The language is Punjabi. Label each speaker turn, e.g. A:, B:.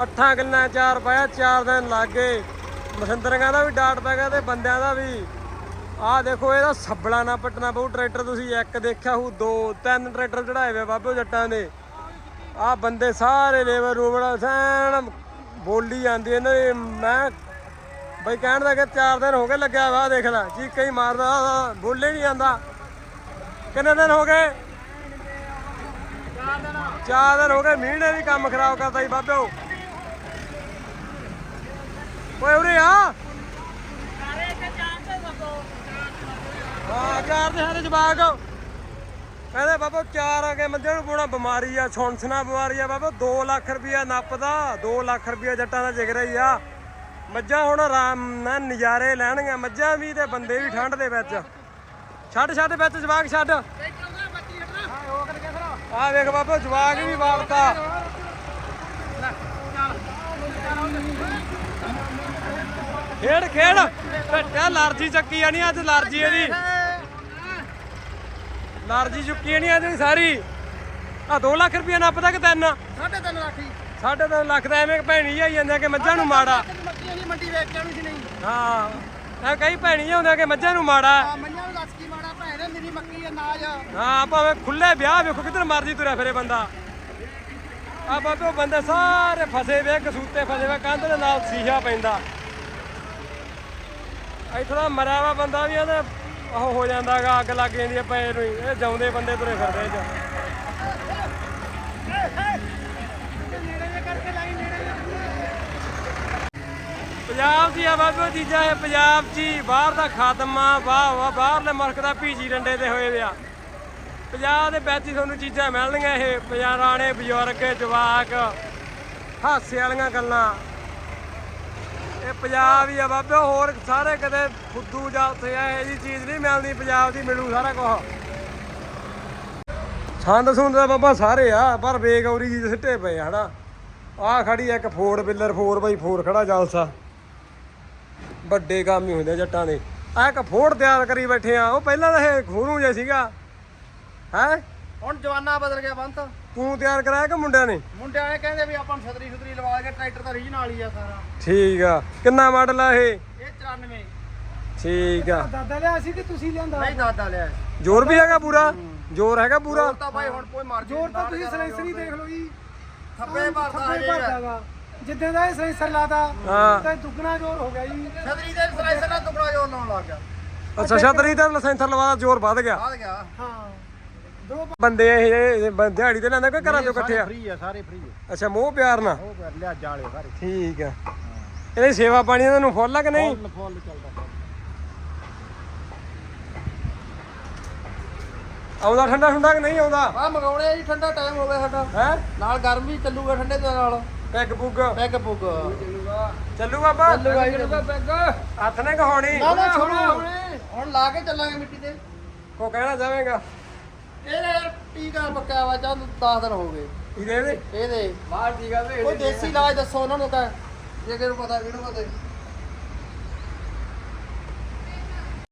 A: ਅੱਠਾਂ ਕਿੱਲਿਆਂ ਚਾਰ ਪਾਇਆ, ਚਾਰ ਦਿਨ ਲੱਗ ਗਏ। ਮਸਿੰਦਰਾਂ ਦਾ ਵੀ ਡਾਟ ਪੈ ਗਿਆ ਤੇ ਬੰਦਿਆਂ ਦਾ ਵੀ। ਆਹ ਦੇਖੋ, ਇਹਦਾ ਸੱਬਲਾ ਨਾ ਪਟਣਾ ਬਹੁ ਟਰੈਕਟਰ ਤੁਸੀਂ ਇੱਕ ਦੇਖਿਆ ਹੋਊ, ਦੋ, ਤਿੰਨ ਟਰੈਕਟਰ ਚੜਾਏ ਵੇ ਬਾਬੇ ਜੱਟਾਂ ਦੇ। ਆਹ ਬੰਦੇ ਸਾਰੇ ਲੇਬਰ ਰੂਬੜਾ ਸੈਨ ਬੋਲੀ ਜਾਂਦੀ ਇਹਨਾਂ ਦੀ ਮੈਂ ਬਈ ਕਹਿਣ ਦਾ ਕਿ ਚਾਰ ਦਿਨ ਹੋ ਗਏ ਲੱਗਿਆ ਵਾ ਦੇਖ ਲੈ, ਚੀਕਾਂ ਹੀ ਮਾਰਦਾ, ਆਹ ਬੋਲੇ ਨਹੀਂ ਜਾਂਦਾ। ਕਿੰਨੇ ਦਿਨ ਹੋ ਗਏ? ਚਾਰ ਦਿਨ ਹੋ ਗਏ, ਮੀਂਹ ਨੇ ਵੀ ਕੰਮ ਖਰਾਬ ਕਰਤਾ ਜੀ ਬਾਬਿਓ ਓਏ ਉਰੇ ਆ। ਹਾਂ ਚਾਰ ਦੇ ਸਾਰੇ ਜਵਾਕ। ਕਹਿੰਦੇ ਬਾਬਾ ਚਾਰ ਆ ਕੇ ਮੰਦੇ ਨੂੰ ਪੂਣਾ ਬਿਮਾਰੀ ਆ ਛੌਂਸਣਾ ਬਿਮਾਰੀ ਆ ਬਾਬਾ। 2 ਲੱਖ ਰੁਪਇਆ ਨੱਪਦਾ 2 ਲੱਖ ਰੁਪਇਆ ਜੱਟਾਂ ਦਾ ਜਿਗਰਾ ਹੀ ਆ। ਮੱਝਾਂ ਹੁਣ ਆਰਾਮ ਨਾਲ ਨਜ਼ਾਰੇ ਲੈਣਗੀਆਂ। ਮੱਝਾਂ ਵੀ ਤੇ ਬੰਦੇ ਵੀ ਠੰਡ ਦੇ ਵਿੱਚ। ਛੱਡ ਛੱਡ ਵਿੱਚ ਜਵਾਕ ਛੱਡ। ਆ ਵੇਖ ਬਾਬਾ ਜਵਾਕ ਵੀ ਵਾਪਤਾ। ਖੇਡ ਖੇਡ। ਭੱਟਿਆ ਲਰਜੀ ਚੱਕੀ ਜਾਣੀ ਅੱਜ ਲਰਜੀ ਇਹਦੀ। ਲਰਜੀ ਚੁੱਕੀ ਨਹੀਂ ਇਹਦੀ ਸਾਰੀ। ਆ 2 ਲੱਖ ਰੁਪਏ ਨੱਪਦਾ ਕਿ ਤਿੰਨ?
B: ਸਾਢੇ ਤਿੰਨ ਲੱਖ ਹੀ
A: ਸਾਢੇ ਤਿੰਨ ਲੱਖ ਦਾ ਐਵੇਂ ਭੈਣੀ ਆਈ ਜਾਂਦੇ ਕਿ ਮੱਝਾਂ ਨੂੰ ਮਾੜਾ।
B: ਮੱਕੀਆਂ ਦੀ ਮੰਡੀ ਵੇਚ ਕੇ ਸੀ ਨਹੀਂ।
A: ਹਾਂ। ਇਹ ਕਈ ਭੈਣੀ ਹੁੰਦੇ ਕਿ ਮੱਝਾਂ ਨੂੰ ਮਾੜਾ।
B: ਆ ਮੰਨਿਆ ਨੂੰ ਦੱਸ ਕੀ ਮਾੜਾ ਭੈਣੇ ਮੇਰੀ ਮੱਕੀ ਅਨਾਜ
A: ਹਾਂ ਭਾਵੇਂ ਖੁੱਲੇ ਵਿਆਹ ਵੇਖੋ ਕਿੱਧਰ ਮਰਜ਼ੀ ਤੁਰਿਆ ਫਿਰੇ ਬੰਦਾ। ਆ ਬਾਬੇ ਬੰਦੇ ਸਾਰੇ ਫਸੇ ਵੇ ਕਸੂਤੇ ਫਸੇ ਵੇ ਕੰਧ ਦੇ ਨਾਲ ਸੀਹਾ ਪੈਂਦਾ। ਇੱਥੋਂ ਦਾ ਮਰਿਆ ਵਾ ਬੰਦਾ ਵੀ ਇਹਦੇ ਉਹ ਹੋ ਜਾਂਦਾਗਾ ਅੱਗ ਲੱਗ ਜਾਂਦੀ ਆ ਪਏ ਨੂੰ ਹੀ। ਇਹ ਜਾਉਂਦੇ ਬੰਦੇ ਤੁਰੇ ਫਿਰਦੇ ਚ। ਪੰਜਾਬ ਦੀ ਆ ਬਾਬੇ ਚੀਜ਼ਾਂ ਇਹ ਪੰਜਾਬ 'ਚ ਹੀ ਬਾਹਰ ਦਾ ਖਾਤਮਾ ਵਾਹ ਵਾਹ, ਬਾਹਰਲੇ ਮੁਲਕ ਦਾ ਭੀਜੀ ਡੰਡੇ ਤੇ ਹੋਏ ਵਿਆ ਪੰਜਾਬ ਦੇ ਵਿੱਚ ਹੀ ਤੁਹਾਨੂੰ ਚੀਜ਼ਾਂ ਮਿਲਣਗੀਆਂ ਇਹ ਪੰਜਾਰਾਣੇ ਬਜ਼ੁਰਗ, ਜਵਾਕ, ਹਾਸੇ ਵਾਲੀਆਂ ਗੱਲਾਂ। ਪੰਜਾਬ ਹੀ ਆ ਬਾਬੇ, ਹੋਰ ਸਾਰੇ ਕਦੇ ਫੁੱਦੂ ਜਾਂ ਉੱਥੇ ਆ ਇਹ ਜੀ ਚੀਜ਼ ਨਹੀਂ ਮਿਲਦੀ, ਪੰਜਾਬ ਦੀ ਮਿਲੂ ਸਾਰਾ ਕੁਝ ਛੰਦ ਸੁੰਦ ਦਾ ਬਾਬਾ ਸਾਰੇ ਆ, ਪਰ ਬੇਗੌਰੀ ਜੀ ਦੇ ਸਿੱਟੇ ਪਏ ਆ, ਹਨਾ। ਆ ਖੜੀ ਇੱਕ ਫੋਰ ਬਿਲਰ 4x4 ਖੜਾ ਜਲਸਾ। ਵੱਡੇ ਕੰਮ ਹੀ ਹੁੰਦੇ ਜੱਟਾਂ ਦੇ। ਆ ਇੱਕ ਫੋੜ ਤਿਆਰ ਕਰੀ ਬੈਠੇ ਆ, ਉਹ ਪਹਿਲਾਂ ਤਾਂ ਇਹ ਖੂਰੂ ਜਿਹਾ ਸੀਗਾ। ਹੈ?
B: ਹੁਣ ਜਵਾਨਾ ਬਦਲ ਗਿਆ ਬੰਤ।
A: ਤੂੰ ਤਿਆਰ ਕਰਾਇਆ ਕਿ ਮੁੰਡਿਆਂ ਨੇ?
B: ਮੁੰਡਿਆਂ ਨੇ ਕਹਿੰਦੇ ਵੀ ਆਪਾਂ ਨੂੰ ਛਤਰੀ ਛਤਰੀ ਲਵਾ ਕੇ ਟਰੈਕਟਰ ਤਾਂ ਰੀਜਨਲ ਹੀ ਆ ਸਾਰਾ।
A: ਠੀਕ ਆ। ਕਿੰਨਾ ਮਾਡਲ ਆ ਇਹ?
B: ਇਹ 94
A: ਠੀਕ ਆ।
B: ਦਾਦਾ ਲਿਆ ਸੀ ਕਿ ਤੁਸੀਂ ਲਿਆਂਦਾ? ਨਹੀਂ ਦਾਦਾ ਲਿਆ
A: ਜ਼ੋਰ ਵੀ ਹੈਗਾ ਪੂਰਾ? ਜ਼ੋਰ ਹੈਗਾ ਪੂਰਾ?
B: ਜੋਰ ਤਾਂ ਬਾਈ ਹੁਣ ਕੋਈ ਮਰ ਜੋਰ ਤਾਂ ਤੁਸੀਂ ਸਲੈਂਸਰ ਦੇਖ ਲਓ ਜੀ। ਥੱਪੇ ਭਰਦਾ
C: ਭਰਦਾ ਜਿੱਦਾਂ ਦਾ ਇਹ ਸੈਂਸਰ ਲਾਤਾ
A: ਹਾਂ।
C: ਤਾਂ ਦੁੱਗਣਾ ਜ਼ੋਰ ਹੋ ਗਿਆ ਜੀ।
B: ਛਤਰੀ ਦੇ ਸਲੈਂਸਰ ਨਾਲ ਦੁਗਣਾ ਜੋਰ ਲਾਉਣ ਲੱਗ ਗਿਆ।
A: ਅੱਛਾ ਛਤਰੀ ਦਾ ਲਾਇਸੈਂਸਰ ਲਵਾਦਾ ਜ਼ੋਰ ਵੱਧ ਗਿਆ।
B: ਬਾਦ ਗਿਆ।
C: ਹਾਂ। ਦੋ
A: ਬੰਦੇ ਇਹ ਬ- ਦਿਹਾੜੀ ਤੇ ਲੈਂਦੇ ਕੋਈ ਘਰਾਂ ਚੋਂ ਇਕੱਠੇ ਆ?
B: ਫ੍ਰੀ ਆ ਸਾਰੇ ਫ੍ਰੀ ਆ।
A: ਅੱਛਾ ਮੋਹ ਪਿਆਰ ਨਾਲ?
B: ਉਹ ਕਰ ਲਿਆ ਜਾਲੇ ਸਾਰੇ।
A: ਠੀਕ ਆ। ਇਹਦੀ ਸੇਵਾ ਪਾਣੀ ਇਹਨਾਂ ਨੂੰ ਫੁੱਲ ਆ ਕਿ ਨਹੀਂ?
B: ਫੁੱਲ ਫੁੱਲ ਚੱਲਦਾ।
A: ਆਉਂਦਾ ਠੰਡਾ ਠੰਡਾ ਕਿ ਨਹੀਂ ਆਉਂਦਾ?
B: ਆ ਮਗਾਉਣੇ ਜੀ ਠੰਡਾ ਟਾਈਮ ਹੋ ਗਿਆ ਸਾਡਾ।
A: ਹੈ?
B: ਨਾਲ ਗਰਮ ਵੀ ਚੱਲੂਗਾ ਠੰਡੇ ਦੇ ਨਾਲ।
A: ਪੈਗ ਪੁੱਗ।
B: ਪੈਗ ਪੁੱਗ।
A: ਚੱਲੂ ਬਾਬਾ
B: ਚੱਲੂਗਾ ਜੀ ਪੈਗ।
A: ਹੱਥ ਨੇ ਕਹਾਉਣੀ।
B: ਨਾ ਨਾ ਛੋੜੋ ਹੁਣ। ਲਾ ਕੇ ਚੱਲਾਂਗੇ ਮਿੱਟੀ ਤੇ।
A: ਕੋ ਕਹਿਣਾ ਚਾਹਵੇਂਗਾ।
B: ਇਹਦੇ ਟੀਕਾ ਪੱਕਾ ਵਾ ਜਾਂ 10 ਦਿਨ ਹੋ ਗਏ।
A: ਇਹਦੇ?
B: ਇਹਦੇ।
A: ਬਾਹਰ ਟੀਕਾ ਤੇ
B: ਕੋਈ ਦੇਸੀ ਇਲਾਜ ਦੱਸੋ ਉਹਨਾਂ ਨੂੰ ਤਾਂ ਜੇ ਕਿਹਨੂੰ ਪਤਾ ਕਿਹਨੂੰ ਪਤਾ।